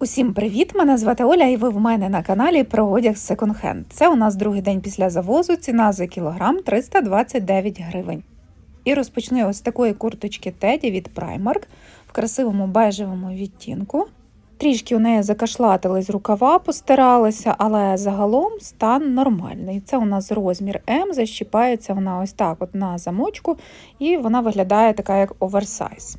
Усім привіт! Мене звати Оля, і ви в мене на каналі про одяг секонд-хенд. Це у нас другий день після завозу. Ціна за кілограм 329 гривень. І розпочну я ось такої курточки Теді від Primark в красивому бежевому відтінку. Трішки у неї закашлатились рукава, постиралися, але загалом стан нормальний. Це у нас розмір М, защіпається вона ось так от на замочку, і вона виглядає така як оверсайз.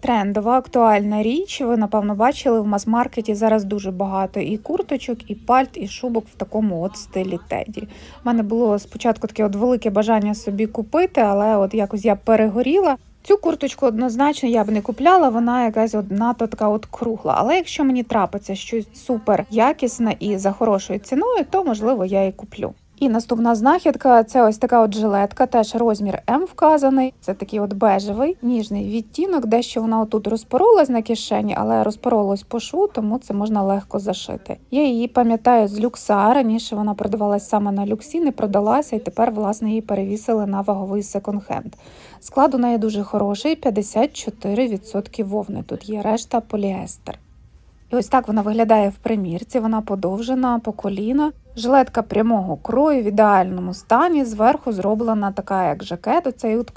Трендова актуальна річ. Ви напевно бачили в мас-маркеті зараз дуже багато і курточок, і пальт, і шубок в такому от стилі теді. У мене було спочатку таке от велике бажання собі купити, але от якось я перегоріла. Цю курточку однозначно я б не купляла, вона якась от надто така от кругла. Але якщо мені трапиться щось супер якісне і за хорошою ціною, то можливо я і куплю. І наступна знахідка це ось така от жилетка, теж розмір М вказаний. Це такий от бежевий, ніжний відтінок, дещо вона отут розпоролась на кишені, але розпоролась по шву, тому це можна легко зашити. Я її пам'ятаю з люкса. Раніше вона продавалась саме на люксі, не продалася, і тепер, власне, її перевісили на ваговий секонд-хенд. Склад у неї дуже хороший, 54% вовни. Тут є решта поліестер. І ось так вона виглядає в примірці. Вона подовжена по коліна. Жилетка прямого крою в ідеальному стані. Зверху зроблена така, як жакет, оцей от.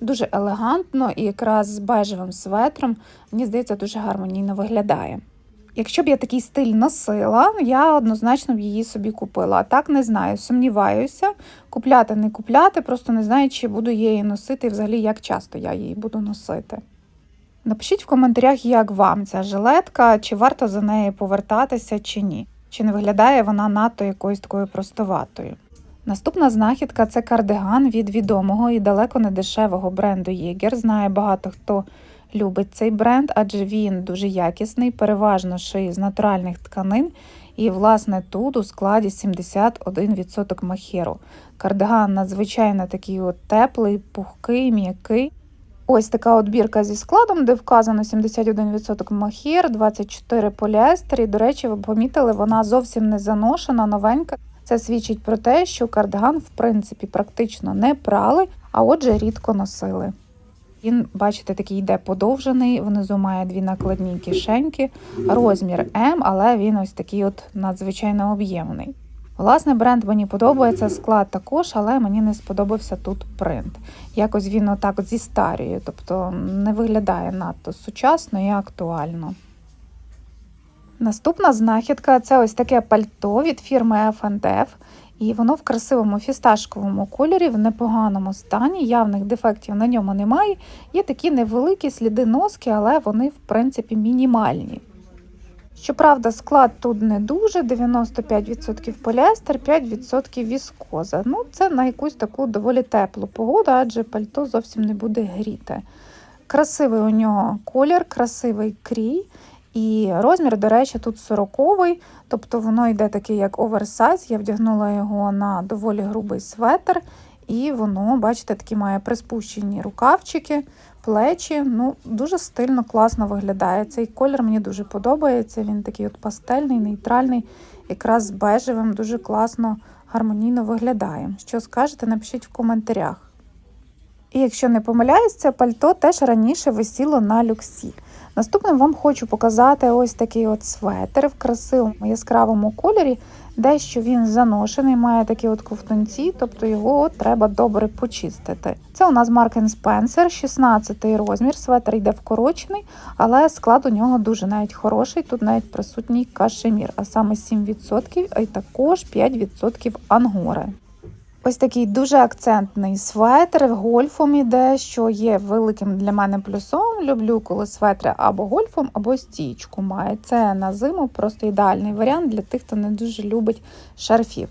Дуже елегантно і якраз з бежевим светром, мені здається, дуже гармонійно виглядає. Якщо б я такий стиль носила, я однозначно б її собі купила. А так не знаю, сумніваюся. Купляти не купляти, просто не знаю, чи буду її носити і взагалі як часто я її буду носити. Напишіть в коментарях, як вам ця жилетка, чи варто за нею повертатися, чи ні. Чи не виглядає вона надто якоюсь такою простоватою. Наступна знахідка це кардиган від відомого і далеко не дешевого бренду Єгер. Знає багато хто любить цей бренд, адже він дуже якісний, переважно шиє з натуральних тканин. І, власне, тут у складі 71% махеру. Кардиган надзвичайно такий от теплий, пухкий, м'який. Ось така от бірка зі складом, де вказано 71% махір, 24 поліестер. І, до речі, ви помітили, вона зовсім не заношена, новенька. Це свідчить про те, що кардиган, в принципі, практично не прали, а отже, рідко носили. Він, бачите, такий йде подовжений, внизу має дві накладні кишеньки, розмір М, але він ось такий от надзвичайно об'ємний. Власне, бренд мені подобається, склад також, але мені не сподобався тут принт. Якось він отак зі старіє, тобто не виглядає надто сучасно і актуально. Наступна знахідка це ось таке пальто від фірми F&F. І воно в красивому фісташковому кольорі, в непоганому стані, явних дефектів на ньому немає. Є такі невеликі сліди носки, але вони, в принципі, мінімальні. Щоправда, склад тут не дуже: 95% поліестер, 5% віскоза. Ну, це на якусь таку доволі теплу погоду, адже пальто зовсім не буде гріти. Красивий у нього колір, красивий крій. І розмір, до речі, тут 40-й, тобто воно йде такий, як оверсайз. Я вдягнула його на доволі грубий светр, і воно, бачите, такі має приспущені рукавчики, плечі. Ну, Дуже стильно, класно виглядає. Цей колір мені дуже подобається. Він такий от пастельний, нейтральний, якраз бежевим, дуже класно, гармонійно виглядає. Що скажете, напишіть в коментарях. І якщо не помиляюсь, це пальто теж раніше висіло на люксі. Наступним вам хочу показати ось такий от светр в красивому яскравому кольорі, дещо він заношений, має такі от ковтунці, тобто його треба добре почистити. Це у нас Mark Spencer, 16 розмір, светр йде вкорочений, але склад у нього дуже навіть хороший, тут навіть присутній кашемір, а саме 7%, а й також 5% ангори. Ось такий дуже акцентний светр гольфом іде, що є великим для мене плюсом. Люблю, коли светри або гольфом, або стічку має. Це на зиму просто ідеальний варіант для тих, хто не дуже любить шарфів.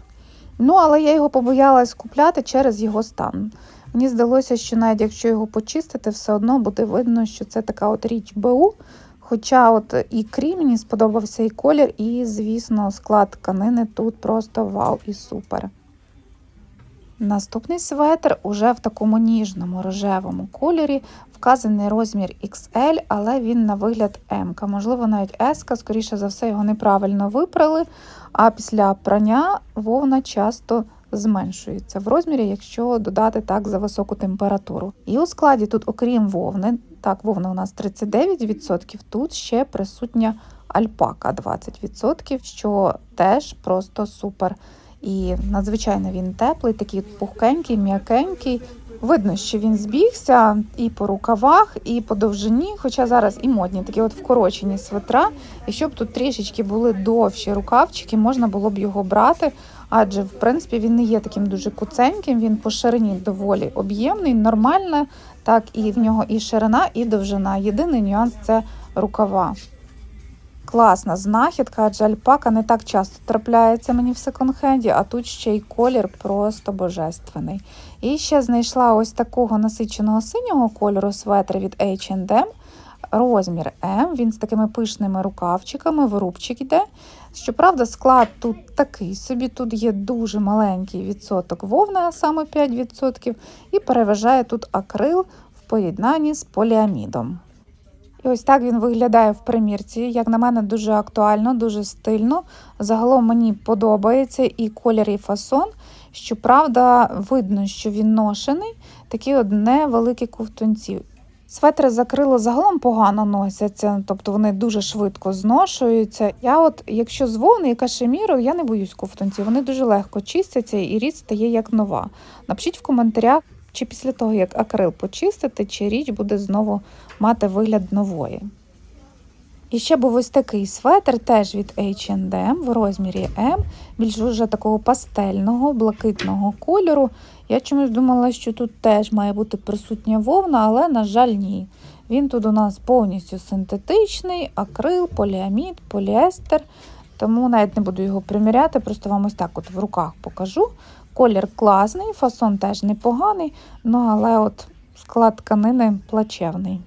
Ну, але я його побоялась купляти через його стан. Мені здалося, що навіть якщо його почистити, все одно буде видно, що це така от річ БУ. Хоча от і крій мені сподобався і колір, і, звісно, склад тканини тут просто вау і супер. Наступний светр уже в такому ніжному рожевому кольорі, вказаний розмір XL, але він на вигляд М. Можливо, навіть S, скоріше за все, його неправильно випрали, а після прання вовна часто зменшується в розмірі, якщо додати так за високу температуру. І у складі тут, окрім вовни, так, вовна у нас 39%, тут ще присутня альпака 20%, що теж просто супер. І надзвичайно він теплий, такий пухкенький, м'якенький. Видно, що він збігся і по рукавах, і по довжині, хоча зараз і модні такі от вкорочені свитра. І щоб тут трішечки були довші рукавчики, можна було б його брати, адже в принципі він не є таким дуже куценьким, він по ширині доволі об'ємний, нормально, так і в нього і ширина, і довжина. Єдиний нюанс це рукава. Класна знахідка, адже альпака не так часто трапляється мені в секонд-хенді, а тут ще й колір просто божественний. І ще знайшла ось такого насиченого синього кольору светра від H&M, розмір М, він з такими пишними рукавчиками, вирубчик йде. Щоправда, склад тут такий собі, тут є дуже маленький відсоток вовни, а саме 5%, і переважає тут акрил в поєднанні з поліамідом. І ось так він виглядає в примірці. Як на мене, дуже актуально, дуже стильно. Загалом мені подобається і колір, і фасон. Щоправда, видно, що він ношений, такі от невеликі ковтунці. Светри закрило загалом погано носяться, тобто вони дуже швидко зношуються. Я от, якщо з вовни і кашеміру, я не боюсь ковтунців, вони дуже легко чистяться і річ стає як нова. Напишіть в коментарях, чи після того, як акрил почистити, чи річ буде знову мати вигляд нової. І ще був ось такий светр, теж від H&M в розмірі M, більш уже такого пастельного, блакитного кольору. Я чомусь думала, що тут теж має бути присутня вовна, але, на жаль, ні. Він тут у нас повністю синтетичний, акрил, поліамід, поліестер. Тому навіть не буду його приміряти, просто вам ось так от в руках покажу. Колір класний, фасон теж непоганий, ну але от склад тканини плачевний.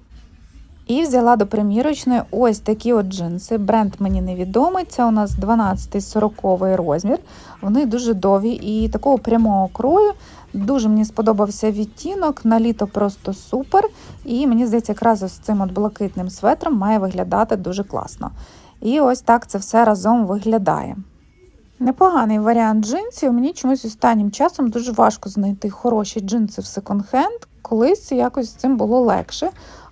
І взяла до примірочної ось такі от джинси. Бренд мені невідомий. Це у нас 12-40 розмір. Вони дуже довгі і такого прямого крою. Дуже мені сподобався відтінок. На літо просто супер. І мені здається, якраз з цим от блакитним светром має виглядати дуже класно. І ось так це все разом виглядає. Непоганий варіант джинсів. Мені чомусь останнім часом дуже важко знайти хороші джинси в секонд-хенд. Колись якось з цим було легше.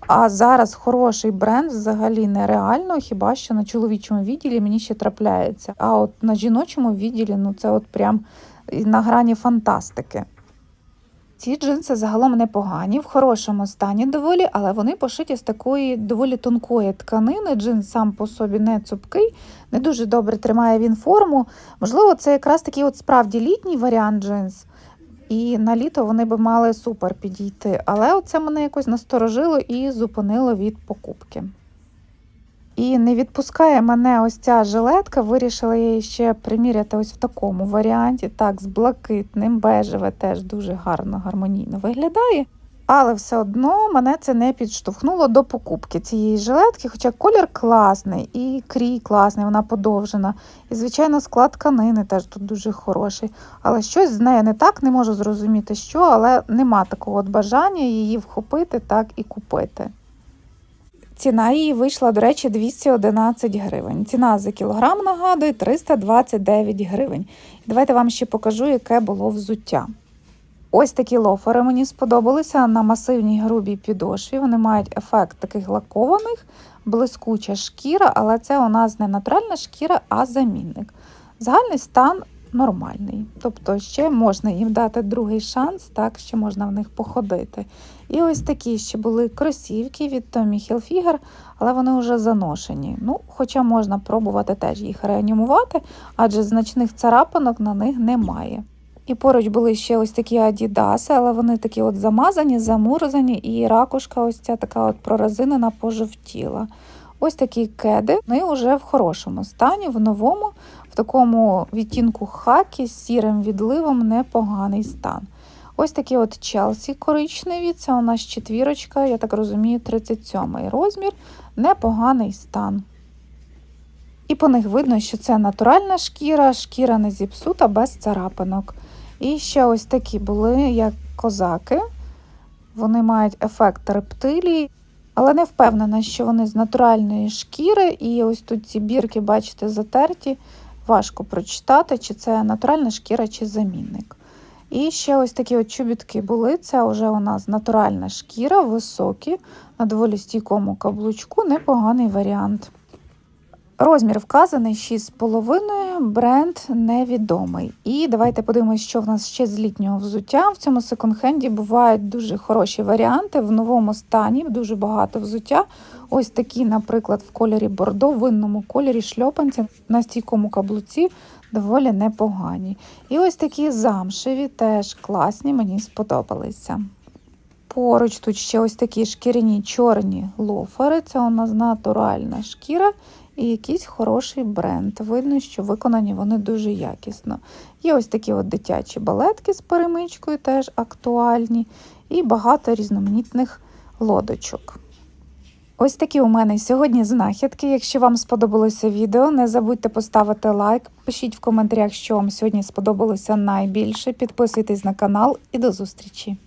А зараз хороший бренд взагалі нереально, хіба що на чоловічому відділі мені ще трапляється. А от на жіночому відділі ну це от прям на грані фантастики. Ці джинси загалом непогані, в хорошому стані доволі, але вони пошиті з такої доволі тонкої тканини. Джинс сам по собі не цупкий, не дуже добре тримає він форму. Можливо, це якраз такий от справді літній варіант джинс. І на літо вони би мали супер підійти. Але оце мене якось насторожило і зупинило від покупки. І не відпускає мене ось ця жилетка, вирішила я її ще приміряти ось в такому варіанті. Так, з блакитним, бежеве теж дуже гарно, гармонійно виглядає. Але все одно мене це не підштовхнуло до покупки цієї жилетки, хоча колір класний, і крій класний, вона подовжена. І, звичайно, склад тканини теж тут дуже хороший. Але щось з нею не так, не можу зрозуміти, що, але нема такого от бажання її вхопити так і купити. Ціна її вийшла, до речі, 211 гривень. Ціна за кілограм, нагадую, 329 гривень. Давайте вам ще покажу, яке було взуття. Ось такі лофери мені сподобалися на масивній грубій підошві. Вони мають ефект таких лакованих, блискуча шкіра, але це у нас не натуральна шкіра, а замінник. Загальний стан нормальний. Тобто ще можна їм дати другий шанс, так ще можна в них походити. І ось такі ще були кросівки від Tommy Hilfiger, але вони вже заношені. Ну, Хоча можна пробувати теж їх реанімувати, адже значних царапинок на них немає. І поруч були ще ось такі адідаси, але вони такі от замазані, замурзані, і ракушка ось ця така от прорезинена пожовтіла. Ось такі кеди, вони вже в хорошому стані, в новому, в такому відтінку хакі з сірим відливом непоганий стан. Ось такі от Челсі коричневі, це у нас четвірочка, я так розумію, 37 розмір, непоганий стан. І по них видно, що це натуральна шкіра, шкіра не зіпсута без царапинок. І ще ось такі були, як козаки. Вони мають ефект рептилії, але не впевнена, що вони з натуральної шкіри. І ось тут ці бірки, бачите, затерті. Важко прочитати, чи це натуральна шкіра, чи замінник. І ще ось такі от чобітки були. Це вже у нас натуральна шкіра, високі, на доволі стійкому каблучку, непоганий варіант. Розмір вказаний 6,5, бренд невідомий. І давайте подивимось, що в нас ще з літнього взуття. В цьому секонд-хенді бувають дуже хороші варіанти. В новому стані дуже багато взуття. Ось такі, наприклад, в кольорі бордо, в винному кольорі шльопанці на стійкому каблуці доволі непогані. І ось такі замшеві теж класні, мені сподобалися. Поруч тут ще ось такі шкіряні чорні лофери. Це у нас натуральна шкіра і якийсь хороший бренд. Видно, що виконані вони дуже якісно. Є ось такі от дитячі балетки з перемичкою, теж актуальні, і багато різноманітних лодочок. Ось такі у мене сьогодні знахідки. Якщо вам сподобалося відео, не забудьте поставити лайк, пишіть в коментарях, що вам сьогодні сподобалося найбільше. Підписуйтесь на канал і до зустрічі!